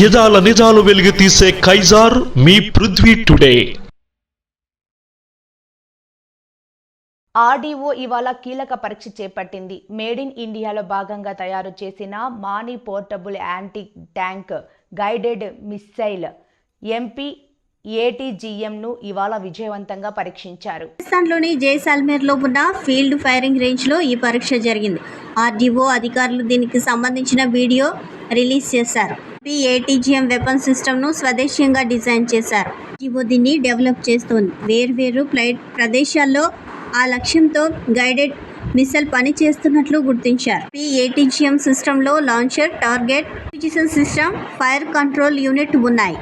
యదాల నిజాలు వెలిగి తీసే కైజార్ మీ పృథ్వీ టుడే. ఆర్డీఓ ఇవాళ కీలక పరీక్ష చేపట్టింది. మేడ్ ఇన్ ఇండియాలో భాగంగా తయారు చేసిన మాని portable anti tank guided missile MP ఏటీజీఎంను ఇవాళ విజయవంతంగా పరీక్షించారు. రాజస్థాన్లోని జైసాల్మేర్లో ఉన్న ఫీల్డ్ ఫైరింగ్ రేంజ్లో ఈ పరీక్ష జరిగింది. ఆర్డీఓ అధికారులు దీనికి సంబంధించిన వీడియో రిలీజ్ చేశారు. ఏటీజీఎం వెపన్ సిస్టమ్ను స్వదేశీయంగా డిజైన్ చేశారు. ఆర్డీఓ దీన్ని డెవలప్ చేస్తోంది. వేర్వేరు ఫ్లైట్ ప్రదేశాల్లో ఆ లక్ష్యంతో గైడెడ్ మిసైల్ పని చేస్తున్నట్లు గుర్తించారు. ఈ సిస్టంలో launcher target system fire control unit ఉన్నాయి.